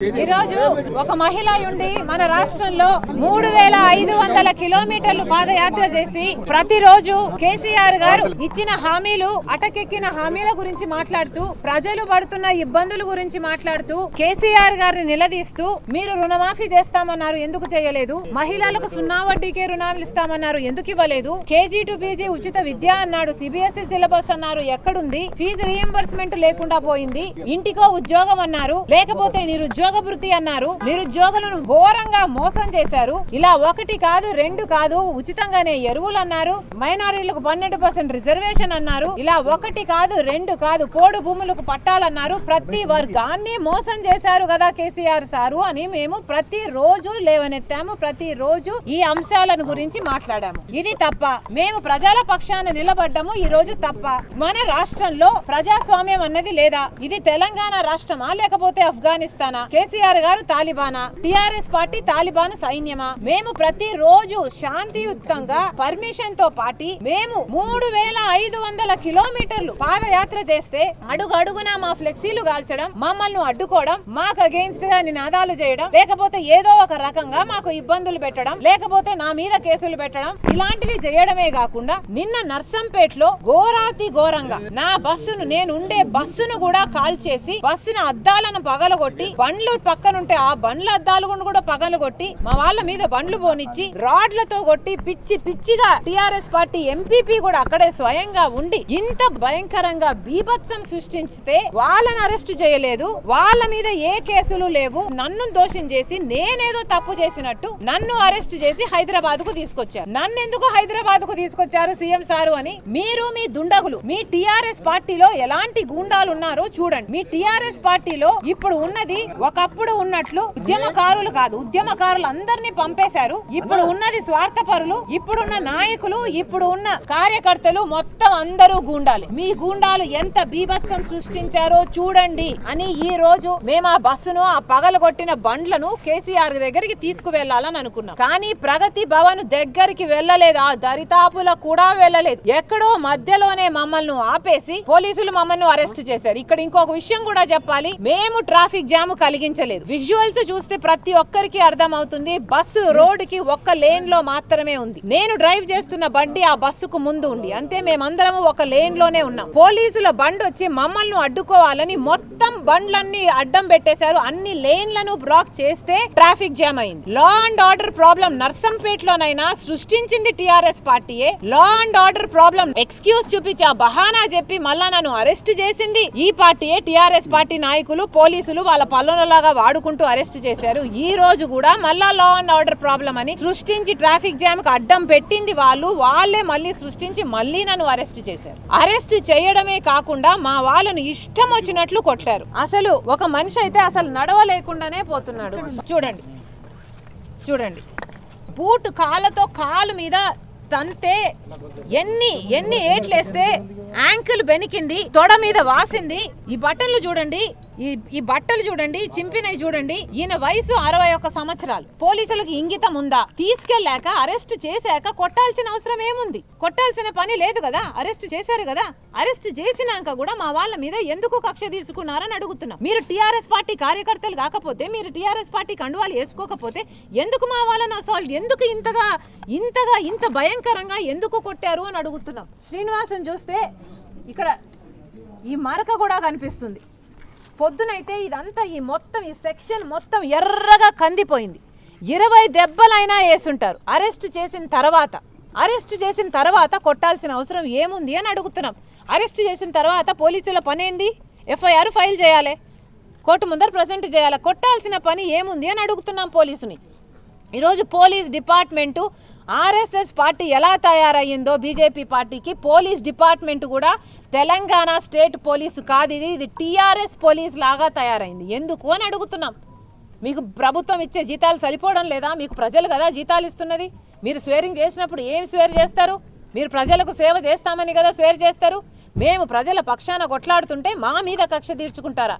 ఈరోజు ఒక మహిళ ఉండి మన రాష్ట్రంలో మూడు వేల ఐదు వందల కిలోమీటర్లు పాదయాత్ర చేసి ప్రతిరోజు కేసీఆర్ గారు ఇచ్చిన హామీలు అటకెక్కిన హామీల గురించి మాట్లాడుతూ ప్రజలు పడుతున్న ఇబ్బందుల గురించి మాట్లాడుతూ కేసీఆర్ గారిని నిలదీస్తూ మీరు రుణమాఫీ చేస్తామన్నారు ఎందుకు చేయలేదు? మహిళలకు సున్నా వడ్డీకే రుణాలు ఇస్తామన్నారు ఎందుకు ఇవ్వలేదు? కేజీ టు పీజీ ఉచిత విద్య అన్నాడు సిబిఎస్ఈ సిలబస్ అన్నారు ఎక్కడుంది? ఫీజు రియంబర్స్మెంట్ లేకుండా పోయింది ఇంటికో ఉద్యోగం అన్నారు లేకపోతే నిరుద్యోగ వృత్తి అన్నారు. నిరుద్యోగులను ఘోరంగా మోసం చేశారు. ఇలా ఒకటి కాదు రెండు కాదు ఉచితంగానే ఎరువులు అన్నారు. మైనారిటీలకు పన్నెండు పర్సెంట్ రిజర్వేషన్ అన్నారు. ఇలా ఒకటి కాదు రెండు కాదు పోడు భూములకు పట్టాలన్నారు. ప్రతి వర్గాన్ని మోసం చేశారు కదా కేసీఆర్ సారు అని మేము ప్రతి రోజు లేవనెత్తాము. ప్రతి రోజు ఈ అంశాలను గురించి మాట్లాడాము. ఇది తప్ప మేము ప్రజల పక్షాన నిలబడ్డము ఈ రోజు తప్ప. మన రాష్ట్రంలో ప్రజాస్వామ్యం అన్నది లేదా? ఇది తెలంగాణ రాష్ట్రమా లేకపోతే ఆఫ్ఘనిస్తానా? కేసీఆర్ గారు తాలిబానా. టిఆర్ఎస్ పార్టీ తాలిబాన్ సైన్యమా? మేము ప్రతి రోజు శాంతియుతంగా పర్మిషన్తో పాటి మేము మూడు వేల ఐదు వందల కిలోమీటర్లు పాదయాత్ర చేస్తే అడుగు అడుగున మా ఫ్లెక్సీలు కాల్చడం మమ్మల్ని అడ్డుకోవడం మాకు అగెయిన్స్ట్గా నినాదాలు చేయడం లేకపోతే ఏదో ఒక రకంగా మాకు ఇబ్బందులు పెట్టడం లేకపోతే నా మీద కేసులు పెట్టడం ఇలాంటివి చేయడమే కాకుండా నిన్న నర్సంపేటలో ఘోరాతి ఘోరంగా నా బస్సును నేను ఉండే బస్సును కూడా కాల్చేసి బస్సును అద్దాలను పగలగొట్టి బండ్లు పక్కనుంటే ఆ బండ్ల అద్దాలు కూడా పగలగొట్టి మా వాళ్ళ మీద బండ్లు పోనిచ్చి రాడ్లతో కొట్టి పిచ్చి పిచ్చిగా టిఆర్ఎస్ పార్టీ ఎంపీపీ కూడా అక్కడే స్వయంగా ఉండి ఇంత భయంకరంగా బీభత్సం సృష్టించితే వాళ్ళని అరెస్ట్ చేయలేదు. వాళ్ళ మీద ఏ కేసులు లేవు. నన్ను దోషం చేసి నేనేదో తప్పు చేసినట్టు నన్ను అరెస్ట్ చేసి హైదరాబాద్కు తీసుకొచ్చారు. నన్ను ఎందుకు హైదరాబాద్కు తీసుకొచ్చారు సీఎం సారు అని? మీరు మీ దుండగులు మీ టిఆర్ఎస్ పార్టీలో ఎలాంటి గూండాలు ఉన్నారో చూడండి. మీ టిఆర్ఎస్ పార్టీలో ఇప్పుడు ఉన్నది ఒకప్పుడు ఉన్నట్లు ఉద్యమకారులు కాదు ఉద్యమకారులు అందరినీ పంపేశారు. ఇప్పుడు ఉన్నది స్వార్థపరులు ఇప్పుడున్న నాయకులు ఇప్పుడు ఉన్న కార్యకర్తలు మొత్తం అందరూ గూండాలి. మీ గూండాలు ఎంత బీభత్సం సృష్టించారో చూడండి అని ఈ రోజు మేము ఆ బస్సును ఆ పగలగొట్టిన బండ్లను కేసీఆర్ దగ్గరికి తీసుకువెళ్ళాలని అనుకున్నాం. కానీ ప్రగతి భవన్ దగ్గరికి వెళ్ళలేదు ఆ దరితాపుల కూడా వెళ్ళలేదు. ఎక్కడో మధ్యలోనే మమ్మల్ని ఆపేసి పోలీసులు మమ్మల్ని అరెస్ట్ చేశారు. ఇక్కడ ఇంకొక విషయం కూడా చెప్పాలి. మేము ట్రాఫిక్ జామ్ కలిగించలేదు విజువల్స్ చూస్తే ప్రతి ఒక్కరికి అర్థం అవుతుంది బస్సు రోడ్కి ఒక్క లేన్లో మాత్రమే ఉంది. నేను డ్రైవ్ చేస్తున్న బండి ఆ బస్సుకు ముందు ఉంది. అంతే మేమందరం ఒక లేన్లోనే ఉన్నాం. పోలీసుల బండి వచ్చి మమ్మల్ని అడ్డుకోవాలని మొత్తం బండ్లన్నీ అడ్డం పెట్టేశారు. అన్ని లేన్లను బ్లాక్ చేస్తే ట్రాఫిక్ జామ్ అయింది. లా అండ్ ఆర్డర్ ప్రాబ్లం నర్సంపేటలోనైనా సృష్టించింది టిఆర్ఎస్ పార్టీయే. Law and order problem excuse చూపించి ఆ బహానా చెప్పి మళ్ళా నన్ను అరెస్ట్ చేసింది ఈ పార్టీయే. టిఆర్ఎస్ పార్టీ నాయకులు పోలీసులు వాళ్ళ పల్లెలలాగా వాడుకుంటూ అరెస్ట్ చేశారు. ఈ రోజు కూడా మళ్ళా లా అండ్ ఆర్డర్ ప్రాబ్లం అని సృష్టించి ట్రాఫిక్ జామ్కు అడ్డం పెట్టింది వాళ్ళు. వాళ్ళే మళ్ళీ సృష్టించి మళ్ళీ నన్ను అరెస్ట్ చేశారు. అరెస్ట్ చేయడమే కాకుండా మా వాళ్ళను ఇష్టం వచ్చినట్లు కొట్టారు. అసలు ఒక మనిషి అయితే అసలు నడవలేకుండానే పోతున్నాడు. చూడండి. చూడండి. బూట్ కాళ్ళతో కాలు మీద తంతే ఎన్ని ఎన్ని ఏట్లేస్తే యాంకిల్ బెనికింది తొడ మీద వాసింది. ఈ బట్టలు చూడండి. ఈ ఈ బట్టలు చూడండి చింపినవి చూడండి ఈయన వయసు అరవై ఒక్క సంవత్సరాలు. పోలీసులకు ఇంగితం ఉందా? తీసుకెళ్ళాక అరెస్ట్ చేశాక కొట్టాల్సిన అవసరం ఏముంది? కొట్టాల్సిన పని లేదు కదా? అరెస్ట్ చేశారు కదా? అరెస్ట్ చేసినాక కూడా మా వాళ్ళ మీద ఎందుకు కక్ష తీసుకున్నారని అడుగుతున్నాం. మీరు టీఆర్ఎస్ పార్టీ కార్యకర్తలు కాకపోతే మీరు టీఆర్ఎస్ పార్టీ కండువాలు వేసుకోకపోతే ఎందుకు మా వాళ్ళని అసలు ఎందుకు ఇంతగా ఇంతగా ఇంత భయంకరంగా ఎందుకు కొట్టారు అని అడుగుతున్నాం. శ్రీనివాసం చూస్తే ఇక్కడ ఈ మరక కూడా కనిపిస్తుంది. పొద్దునైతే ఇదంతా ఈ మొత్తం ఈ సెక్షన్ మొత్తం ఎర్రగా కందిపోయింది. ఇరవై దెబ్బలైనా వేసుంటారు. అరెస్ట్ చేసిన తర్వాత అరెస్ట్ చేసిన తర్వాత కొట్టాల్సిన అవసరం ఏముంది అని అడుగుతున్నాం. అరెస్ట్ చేసిన తర్వాత పోలీసుల పని ఏంది? ఎఫ్ఐఆర్ ఫైల్ చేయాలి. కోర్టు ముందర ప్రజెంట్ చేయాలి? కొట్టాల్సిన పని ఏముంది అని అడుగుతున్నాం పోలీసుని. ఈరోజు పోలీస్ డిపార్ట్మెంటు ఆర్ఎస్ఎస్ పార్టీ ఎలా తయారయ్యిందో బీజేపీ పార్టీకి పోలీస్ డిపార్ట్మెంట్ కూడా తెలంగాణ స్టేట్ పోలీసు కాదు ఇది ఇది టీఆర్ఎస్ పోలీస్ లాగా తయారైంది. ఎందుకు అని అడుగుతున్నాం. మీకు ప్రభుత్వం ఇచ్చే జీతాలు సరిపోవడం లేదా? మీకు ప్రజలు కదా జీతాలు ఇస్తున్నది. మీరు స్వేరింగ్ చేసినప్పుడు ఏం స్వేర్ చేస్తారు? మీరు ప్రజలకు సేవ చేస్తామని కదా స్వేర్ చేస్తారు. మేము ప్రజల పక్షాన కొట్లాడుతుంటే మా మీద కక్ష తీర్చుకుంటారా?